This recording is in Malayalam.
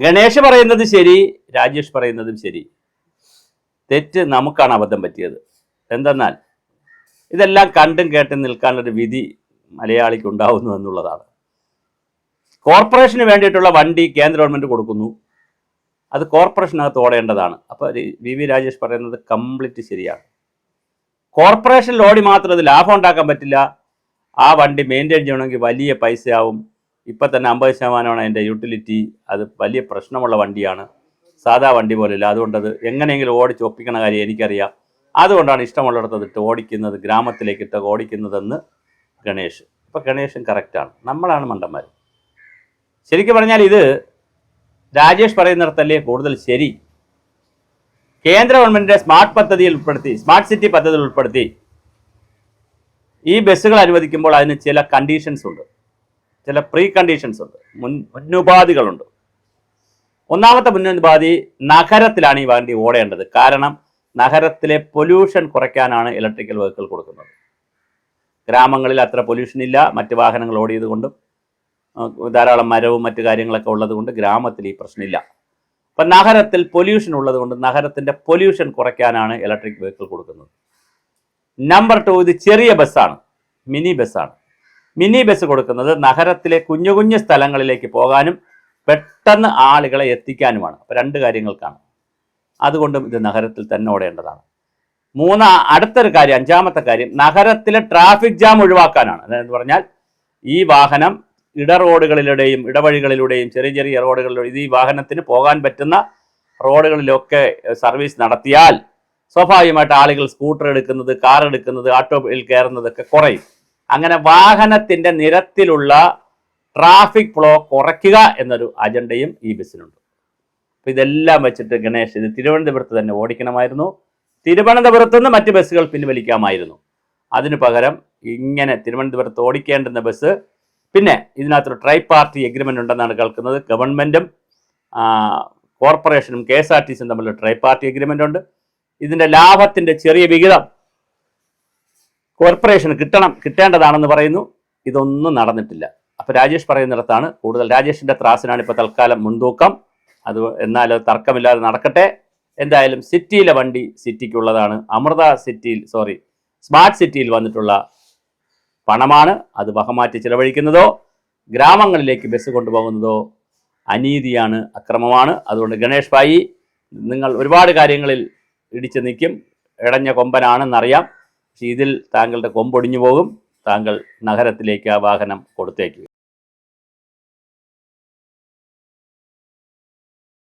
ഗണേഷ് പറയുന്നത് ശരി രാജേഷ് പറയുന്നതും ശരി. തെറ്റ് നമുക്കാണ് അബദ്ധം പറ്റിയത്. എന്തെന്നാൽ ഇതെല്ലാം കണ്ടും കേട്ടും നിൽക്കാനുള്ളൊരു വിധി മലയാളിക്ക് ഉണ്ടാവുന്നു എന്നുള്ളതാണ്. കോർപ്പറേഷന് വേണ്ടിയിട്ടുള്ള വണ്ടി കേന്ദ്ര ഗവൺമെന്റ് കൊടുക്കുന്നു. അത് കോർപ്പറേഷനകത്ത് ഓടേണ്ടതാണ്. അപ്പോൾ വി വി രാജേഷ് പറയുന്നത് കംപ്ലീറ്റ് ശരിയാണ്. കോർപ്പറേഷൻ ലോഡി മാത്രം അത് ലാഭം ഉണ്ടാക്കാൻ പറ്റില്ല. ആ വണ്ടി മെയിന്റെയിൻ ചെയ്യണമെങ്കിൽ വലിയ പൈസയാവും. ഇപ്പം തന്നെ അമ്പത് ശതമാനമാണ് അതിന്റെ യൂട്ടിലിറ്റി അത് വലിയ പ്രശ്നമുള്ള വണ്ടിയാണ്. സാധാ വണ്ടി പോലെയല്ല. അതുകൊണ്ടത് എങ്ങനെയെങ്കിലും ഓടിച്ച് ഒപ്പിക്കണ കാര്യം എനിക്കറിയാം. അതുകൊണ്ടാണ് ഇഷ്ടമുള്ളിടത്ത് ഇട്ട് ഓടിക്കുന്നത് ഗ്രാമത്തിലേക്ക് ഇട്ട് ഓടിക്കുന്നതെന്ന് ഗണേഷ്. ഇപ്പം ഗണേഷും കറക്റ്റാണ് നമ്മളാണ് മണ്ടന്മാർ. ശരിക്കും പറഞ്ഞാൽ ഇത് രാജേഷ് പറയുന്നിടത്തല്ലേ കൂടുതൽ ശരി? കേന്ദ്ര ഗവൺമെന്റിന്റെ സ്മാർട്ട് പദ്ധതിയിൽ ഉൾപ്പെടുത്തി സ്മാർട്ട് സിറ്റി പദ്ധതിയിൽ ഉൾപ്പെടുത്തി ഈ ബസ്സുകൾ അനുവദിക്കുമ്പോൾ അതിന് ചില കണ്ടീഷൻസ് ഉണ്ട്. ചില പ്രീ കണ്ടീഷൻസ് ഉണ്ട്. മുൻ മുന്നുപാധികളുണ്ട്. ഒന്നാമത്തെ മുന്നുപാധി നഗരത്തിലാണ് ഈ വണ്ടി ഓടേണ്ടത്. കാരണം നഗരത്തിലെ പൊല്യൂഷൻ കുറയ്ക്കാനാണ് ഇലക്ട്രിക്കൽ വെഹിക്കിൾ കൊടുക്കുന്നത്. ഗ്രാമങ്ങളിൽ അത്ര പൊല്യൂഷൻ ഇല്ല. മറ്റ് വാഹനങ്ങൾ ഓടിയത് കൊണ്ടും ധാരാളം മരവും മറ്റു കാര്യങ്ങളൊക്കെ ഉള്ളത് കൊണ്ട് ഗ്രാമത്തിൽ ഈ പ്രശ്നമില്ല. അപ്പം നഗരത്തിൽ പൊല്യൂഷൻ ഉള്ളത് കൊണ്ട് നഗരത്തിന്റെ പൊല്യൂഷൻ കുറയ്ക്കാനാണ് ഇലക്ട്രിക് വെഹിക്കിൾ കൊടുക്കുന്നത്. നമ്പർ ടു ഇത് ചെറിയ ബസ്സാണ് മിനി ബസ്സാണ് മിനി ബസ് കൊടുക്കുന്നത് നഗരത്തിലെ കുഞ്ഞു കുഞ്ഞു സ്ഥലങ്ങളിലേക്ക് പോകാനും പെട്ടെന്ന് ആളുകളെ എത്തിക്കാനുമാണ്. അപ്പോൾ രണ്ട് കാര്യങ്ങൾക്കാണ് അതുകൊണ്ടും ഇത് നഗരത്തിൽ തന്നെ ഓടേണ്ടതാണ്. മൂന്ന് അടുത്തൊരു കാര്യം അഞ്ചാമത്തെ കാര്യം നഗരത്തിലെ ട്രാഫിക് ജാം ഒഴിവാക്കാനാണ്. അതെന്ന് പറഞ്ഞാൽ ഈ വാഹനം ഇട റോഡുകളിലൂടെയും ഇടവഴികളിലൂടെയും ചെറിയ ചെറിയ റോഡുകളിലൂടെ ഈ വാഹനത്തിന് പോകാൻ പറ്റുന്ന റോഡുകളിലൊക്കെ സർവീസ് നടത്തിയാൽ സ്വാഭാവികമായിട്ട് ആളുകൾ സ്കൂട്ടർ എടുക്കുന്നത് കാർ എടുക്കുന്നത് ഓട്ടോയിൽ കയറുന്നതൊക്കെ കുറയും. അങ്ങനെ വാഹനത്തിന്റെ നിരത്തിലുള്ള ട്രാഫിക് ഫ്ലോ കുറയ്ക്കുക എന്നൊരു അജണ്ടയും ഈ ബസ്സിനുണ്ട്. അപ്പോൾ ഇതെല്ലാം വെച്ചിട്ട് ഗണേഷ് ഇത് തിരുവനന്തപുരത്ത് തന്നെ ഓടിക്കണമായിരുന്നു. തിരുവനന്തപുരത്ത് നിന്ന് മറ്റ് ബസ്സുകൾ പിൻവലിക്കാമായിരുന്നു. അതിനു പകരം ഇങ്ങനെ തിരുവനന്തപുരത്ത് ഓടിക്കേണ്ടുന്ന ബസ് പിന്നെ ഇതിനകത്തൊരു ട്രൈ പാർട്ടി എഗ്രിമെന്റ് ഉണ്ടെന്നാണ് കേൾക്കുന്നത്. ഗവൺമെന്റും കോർപ്പറേഷനും കെ എസ് ആർ ടി സിയും തമ്മിലുള്ള ട്രൈ പാർട്ടി എഗ്രിമെന്റ് ഉണ്ട്. ഇതിന്റെ ലാഭത്തിന്റെ ചെറിയ വിഹിതം കോർപ്പറേഷന് കിട്ടണം കിട്ടേണ്ടതാണെന്ന് പറയുന്നു. ഇതൊന്നും നടന്നിട്ടില്ല. അപ്പൊ രാജേഷ് പറയുന്നിടത്താണ് കൂടുതൽ. രാജേഷിന്റെ ത്രാസിനാണ് ഇപ്പൊ തൽക്കാലം മുൻതൂക്കം. അത് എന്നാൽ തർക്കമില്ലാതെ നടക്കട്ടെ. എന്തായാലും സിറ്റിയിലെ വണ്ടി സിറ്റിക്കുള്ളതാണ്. അമൃത സിറ്റിയിൽ സോറി സ്മാർട്ട് സിറ്റിയിൽ വന്നിട്ടുള്ള പണമാണ്. അത് വകമാറ്റി ചിലവഴിക്കുന്നതോ ഗ്രാമങ്ങളിലേക്ക് ബസ് കൊണ്ടുപോകുന്നതോ അനീതിയാണ് അക്രമമാണ്. അതുകൊണ്ട് ഗണേഷ് ഭായി നിങ്ങൾ ഒരുപാട് കാര്യങ്ങളിൽ ഇടിച്ചു നിൽക്കും. ഇടഞ്ഞ കൊമ്പനാണെന്നറിയാം. പക്ഷേ ഇതിൽ താങ്കളുടെ കൊമ്പൊടിഞ്ഞു പോകും. താങ്കൾ നഗരത്തിലേക്ക് ആ വാഹനം കൊടുത്തേക്കുക